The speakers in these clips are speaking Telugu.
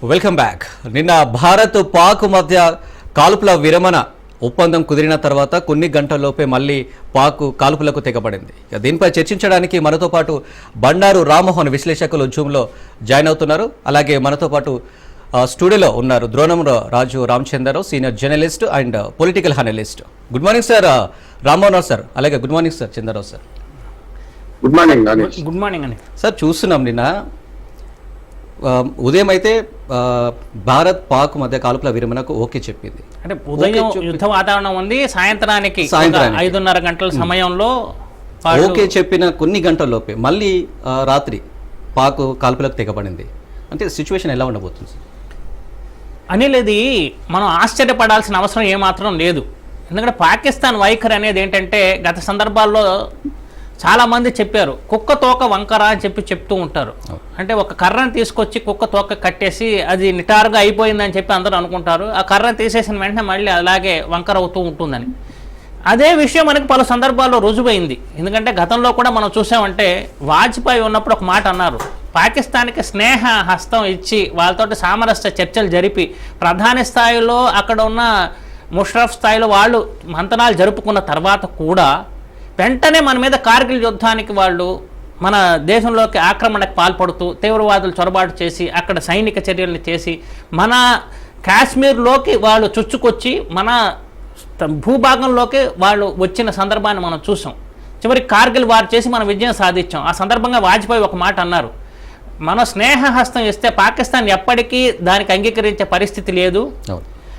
వెల్కమ్ బ్యాక్ నిన్న భారత్ పాక్ మధ్య కాల్పుల విరమణ ఒప్పందం కుదిరిన తర్వాత కొన్ని గంటల్లోపే మళ్ళీ పాక్ కాల్పులకు తెగబడింది. ఇక దీనిపై చర్చించడానికి మనతో పాటు బండారు రామ్మోహన్ విశ్లేషకులు జూమ్లో జాయిన్ అవుతున్నారు. అలాగే మనతో పాటు స్టూడియోలో ఉన్నారు Dronam Raju Ramachandrarao senior journalist and political analyst. Good morning sir Rammohan Rao sir అలాగే good morning sir Chandrarao sir good morning good morning అండి సార్ చూస్తున్నాం నిన్న. ఉదయం అయితే భారత్ పాక్ మధ్య కాల్పుల విరమణకు ఓకే చెప్పింది అంటే ఉదయం యుద్ధ వాతావరణం ఉంది సాయంత్రానికి ఒక సాయంత్రానికి. ఐదున్నర గంటల సమయంలో ఓకే చెప్పిన కొన్ని గంటల్లోపే మళ్ళీ ఆ, రాత్రి పాక్ కాల్పులకు తెగబడింది అంటే సిచ్యువేషన్ ఎలా ఉండబోతుంది? అనిల్ ఇది మనం ఆశ్చర్యపడాల్సిన అవసరం ఏమాత్రం లేదు ఎందుకంటే పాకిస్తాన్ వైఖరి అనేది ఏంటంటే గత సందర్భాల్లో చాలా మంది చెప్పారు కుక్క తోక వంకర అని చెప్పి చెప్తూ ఉంటారు. అంటే ఒక కర్రను తీసుకొచ్చి కుక్క తోక కట్టేసి అది నిటారుగా అయిపోయిందని చెప్పి అందరూ అనుకుంటారు. ఆ కర్రను తీసేసిన వెంటనే మళ్ళీ అలాగే వంకర అవుతూ ఉంటుందని. అదే విషయం మనకి పలు సందర్భాల్లో రుజువైంది. ఎందుకంటే గతంలో కూడా మనం చూసామంటే వాజ్పేయి ఉన్నప్పుడు ఒక మాట అన్నారు. పాకిస్తాన్కి స్నేహ హస్తం ఇచ్చి వాళ్ళతోటి సామరస్య చర్చలు జరిపి ప్రధాని స్థాయిలో అక్కడ ఉన్న ముషరఫ్ స్థాయిలో వాళ్ళు మంతనాలు జరుపుకున్న తర్వాత కూడా వెంటనే మన మీద కార్గిల్ యుద్ధానికి వాళ్ళు మన దేశంలోకి ఆక్రమణకు పాల్పడుతూ తీవ్రవాదులు చొరబాటు చేసి అక్కడ సైనిక చర్యలను చేసి మన కాశ్మీర్లోకి వాళ్ళు చొచ్చుకొచ్చి మన భూభాగంలోకి వాళ్ళు వచ్చిన సందర్భాన్ని మనం చూసాం. చివరికి కార్గిల్ వారు చేసి మనం విజయం సాధించాం. ఆ సందర్భంగా వాజ్పేయి ఒక మాట అన్నారు. మన స్నేహ హస్తం ఇస్తే పాకిస్తాన్ ఎప్పటికీ దానికి అంగీకరించే పరిస్థితి లేదు.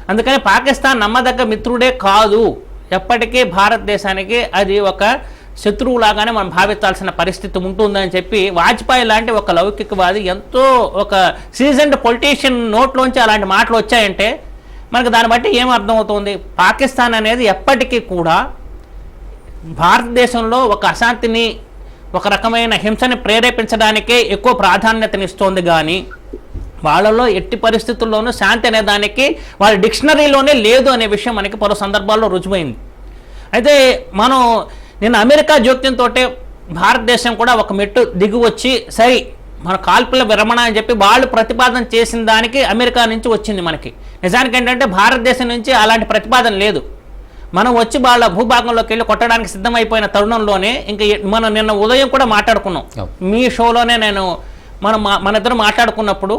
అందుకని పాకిస్తాన్ నమ్మదగ్గ మిత్రుడే కాదు. ఎప్పటికీ భారతదేశానికి అది ఒక శత్రువులాగానే మనం భావించాల్సిన పరిస్థితి ఉంటుందని చెప్పి వాజ్పేయి లాంటి ఒక లౌకికవాది ఎంతో ఒక సీజన్డ్ పొలిటీషియన్ నోట్లోంచి అలాంటి మాటలు వచ్చాయంటే మనకు దాన్ని బట్టి ఏం అర్థమవుతుంది? పాకిస్తాన్ అనేది ఎప్పటికీ కూడా భారతదేశంలో ఒక అశాంతిని ఒక రకమైన హింసని ప్రేరేపించడానికే ఎక్కువ ప్రాధాన్యతనిస్తోంది కానీ వాళ్ళలో ఎట్టి పరిస్థితుల్లోనూ శాంతి అనే దానికి వాళ్ళ డిక్షనరీలోనే లేదు అనే విషయం మనకి పలు సందర్భాల్లో రుజువైంది. అయితే మనం నిన్న అమెరికా జోక్యంతో భారతదేశం కూడా ఒక మెట్టు దిగి వచ్చి సరి మన కాల్పుల విరమణ అని చెప్పి వాళ్ళు ప్రతిపాదన చేసిన దానికి అమెరికా నుంచి వచ్చింది మనకి. నిజానికి ఏంటంటే భారతదేశం నుంచి అలాంటి ప్రతిపాదన లేదు. మనం వచ్చి వాళ్ళ భూభాగంలోకి వెళ్ళి కొట్టడానికి సిద్ధమైపోయిన తరుణంలోనే ఇంకా మనం నిన్న ఉదయం కూడా మాట్లాడుకున్నాం. మీ షోలోనే నేను మనం మన ఇద్దరు మాట్లాడుకున్నప్పుడు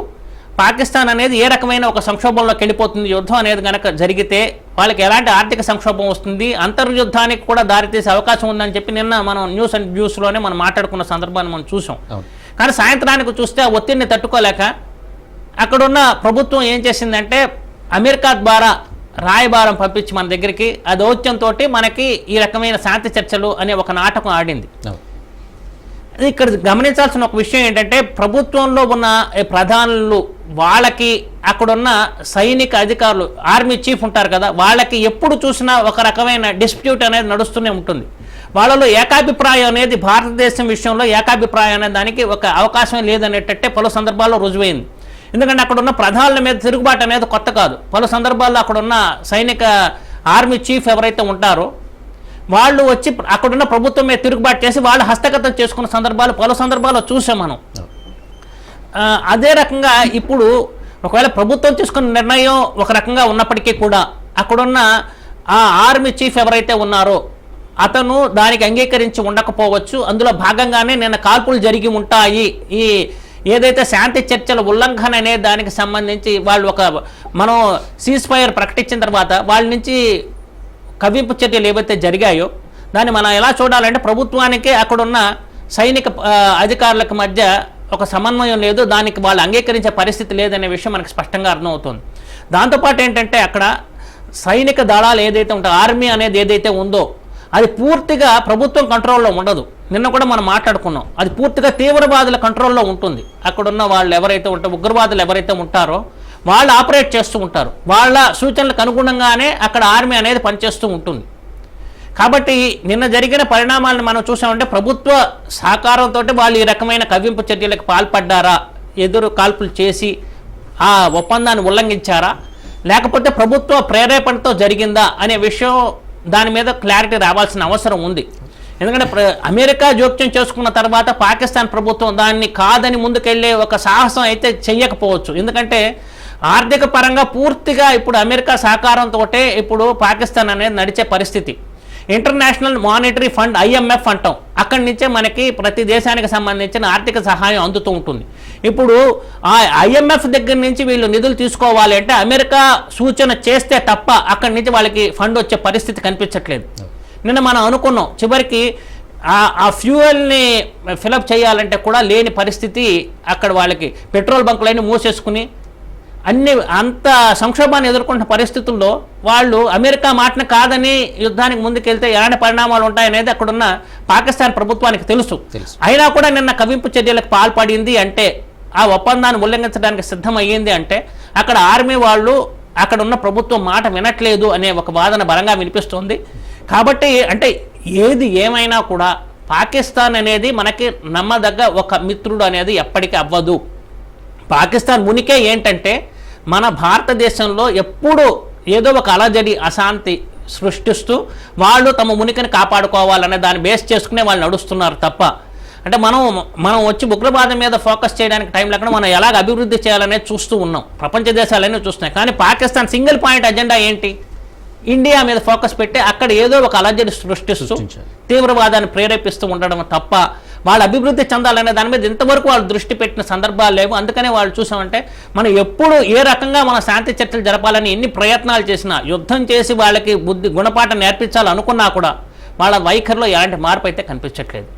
పాకిస్తాన్ అనేది ఏ రకమైన ఒక సంక్షోభంలోకి వెళ్ళిపోతుంది? యుద్ధం అనేది కనుక జరిగితే వాళ్ళకి ఎలాంటి ఆర్థిక సంక్షోభం వస్తుంది? అంతర్యుద్ధానికి కూడా దారితీసే అవకాశం ఉందని చెప్పి నిన్న మనం న్యూస్ అండ్ న్యూస్లోనే మనం మాట్లాడుకున్న సందర్భాన్ని మనం చూసాం. కానీ సాయంత్రానికి చూస్తే ఆ ఒత్తిడిని తట్టుకోలేక అక్కడున్న ప్రభుత్వం ఏం చేసిందంటే అమెరికా ద్వారా రాయబారం పంపించి మన దగ్గరికి ఆ దౌత్యంతో మనకి ఈ రకమైన శాంతి చర్చలు అనే ఒక నాటకం ఆడింది. ఇక్కడ గమనించాల్సిన ఒక విషయం ఏంటంటే ప్రభుత్వంలో ఉన్న ప్రధానులు వాళ్ళకి అక్కడున్న సైనిక అధికారులు ఆర్మీ చీఫ్ ఉంటారు కదా వాళ్ళకి ఎప్పుడు చూసినా ఒక రకమైన డిస్ప్యూట్ అనేది నడుస్తూనే ఉంటుంది. వాళ్ళలో ఏకాభిప్రాయం అనేది భారతదేశం విషయంలో ఏకాభిప్రాయం అనే దానికి ఒక అవకాశం లేదనేటట్టే పలు సందర్భాల్లో రుజువైంది. ఎందుకంటే అక్కడ ఉన్న ప్రధానుల మీద తిరుగుబాటు అనేది కొత్త కాదు. పలు సందర్భాల్లో అక్కడ ఉన్న సైనిక ఆర్మీ చీఫ్ ఎవరైతే ఉంటారో వాళ్ళు వచ్చి అక్కడున్న ప్రభుత్వం మీద తిరుగుబాటు చేసి వాళ్ళు హస్తగతం చేసుకున్న సందర్భాలు పలు సందర్భాల్లో చూసాం మనం. అదే రకంగా ఇప్పుడు ఒకవేళ ప్రభుత్వం తీసుకున్న నిర్ణయం ఒక రకంగా ఉన్నప్పటికీ కూడా అక్కడున్న ఆ ఆర్మీ చీఫ్ ఎవరైతే ఉన్నారో అతను దానికి అంగీకరించి ఉండకపోవచ్చు. అందులో భాగంగానే నిన్న కాల్పులు జరిగి ఉంటాయి. ఈ ఏదైతే శాంతి చర్చల ఉల్లంఘన అనే దానికి సంబంధించి వాళ్ళు ఒక మనం సీజ్ ఫైర్ ప్రకటించిన తర్వాత వాళ్ళ నుంచి కవ్వింపు చర్యలు ఏవైతే జరిగాయో దాన్ని మనం ఎలా చూడాలంటే ప్రభుత్వానికి అక్కడున్న సైనిక అధికారులకు మధ్య ఒక సమన్వయం లేదు దానికి వాళ్ళు అంగీకరించే పరిస్థితి లేదనే విషయం మనకు స్పష్టంగా అర్థమవుతుంది. దాంతోపాటు ఏంటంటే అక్కడ సైనిక దళాలు ఏదైతే ఉంటాయో ఆర్మీ అనేది ఏదైతే ఉందో అది పూర్తిగా ప్రభుత్వం కంట్రోల్లో ఉండదు. నిన్న కూడా మనం మాట్లాడుకున్నాం అది పూర్తిగా తీవ్రవాదుల కంట్రోల్లో ఉంటుంది. అక్కడున్న వాళ్ళు ఎవరైతే ఉంటారో ఉగ్రవాదులు ఎవరైతే ఉంటారో వాళ్ళు ఆపరేట్ చేస్తూ ఉంటారు. వాళ్ళ సూచనలకు అనుగుణంగానే అక్కడ ఆర్మీ అనేది పనిచేస్తూ ఉంటుంది. కాబట్టి నిన్న జరిగిన పరిణామాలను మనం చూసామంటే ప్రభుత్వ సహకారంతో వాళ్ళు ఈ రకమైన కవ్వింపు చర్యలకు పాల్పడ్డారా? ఎదురు కాల్పులు చేసి ఆ ఒప్పందాన్ని ఉల్లంఘించారా? లేకపోతే ప్రభుత్వ ప్రేరేపణతో జరిగిందా? అనే విషయం దాని మీద క్లారిటీ రావాల్సిన అవసరం ఉంది. ఎందుకంటే ప్ర- అమెరికా జోక్యం చేసుకున్న తర్వాత పాకిస్తాన్ ప్రభుత్వం దాన్ని కాదని ముందుకెళ్ళే ఒక సాహసం అయితే చెయ్యకపోవచ్చు. ఎందుకంటే ఆర్థిక పరంగా పూర్తిగా ఇప్పుడు అమెరికా సహకారంతో ఇప్పుడు పాకిస్తాన్ అనేది నడిచే పరిస్థితి. ఇంటర్నేషనల్ మానిటరీ ఫండ్ ఐఎంఎఫ్ అంటాం. అక్కడి నుంచే మనకి ప్రతి దేశానికి సంబంధించిన ఆర్థిక సహాయం అందుతూ ఉంటుంది. ఇప్పుడు ఆ ఐఎంఎఫ్ దగ్గర నుంచి వీళ్ళు నిధులు తీసుకోవాలి అంటే అమెరికా సూచన చేస్తే తప్ప అక్కడి నుంచి వాళ్ళకి ఫండ్ వచ్చే పరిస్థితి కనిపించట్లేదు. నిన్న మనం అనుకున్నాం చివరికి ఆ- ఆ ఫ్యూయల్ని ఫిలప్ చేయాలంటే కూడా లేని పరిస్థితి అక్కడ వాళ్ళకి. పెట్రోల్ బంకులన్నీ మూసేసుకుని అన్ని అంత సంక్షోభాన్ని ఎదుర్కొంటున్న పరిస్థితుల్లో వాళ్ళు అమెరికా మాటను కాదని యుద్ధానికి ముందుకెళ్తే ఎలాంటి పరిణామాలు ఉంటాయనేది అక్కడున్న పాకిస్తాన్ ప్రభుత్వానికి తెలుసు. తెలుసు. అయినా కూడా నిన్న కవింపు చర్యలకు పాల్పడింది అంటే ఆ ఒప్పందాన్ని ఉల్లంఘించడానికి సిద్ధమయ్యింది అంటే అక్కడ ఆర్మీ వాళ్ళు అక్కడ ఉన్న ప్రభుత్వం మాట వినట్లేదు అనే ఒక వాదన బలంగా వినిపిస్తుంది. కాబట్టి అంటే ఏది ఏమైనా కూడా పాకిస్తాన్ అనేది మనకి నమ్మదగ్గ ఒక మిత్రుడు అనేది ఎప్పటికీ అవ్వదు. పాకిస్తాన్ ఉనికే ఏంటంటే మన భారతదేశంలో ఎప్పుడూ ఏదో ఒక అలజడి అశాంతి సృష్టిస్తూ వాళ్ళు తమ ఉనికిని కాపాడుకోవాలనే దాన్ని బేస్ చేసుకునే వాళ్ళు నడుస్తున్నారు తప్ప. అంటే మనం మనం వచ్చి ఉగ్రవాదం మీద ఫోకస్ చేయడానికి టైం లేకుండా మనం ఎలాగ అభివృద్ధి చేయాలనేది చూస్తూ ఉన్నాం. ప్రపంచ దేశాలన్నీ చూస్తున్నాయి. కానీ పాకిస్తాన్ సింగిల్ పాయింట్ అజెండా ఏంటి? ఇండియా మీద ఫోకస్ పెట్టి అక్కడ ఏదో ఒక అలజడి సృష్టిస్తూ. తీవ్రవాదాన్ని ప్రేరేపిస్తూ ఉండడం తప్ప వాళ్ళు అభివృద్ధి చెందాలనే దాని మీద ఇంతవరకు వాళ్ళు దృష్టి పెట్టిన సందర్భాలు లేవు అందుకనే వాళ్ళు చూసామంటే మనం ఎప్పుడు ఏ రకంగా మన శాంతి చర్చలు జరపాలని ఎన్ని ప్రయత్నాలు చేసినా యుద్ధం చేసి వాళ్ళకి బుద్ధి గుణపాఠం నేర్పించాలనుకున్నా కూడా వాళ్ళ వైఖరిలో ఎలాంటి మార్పు అయితే కనిపించట్లేదు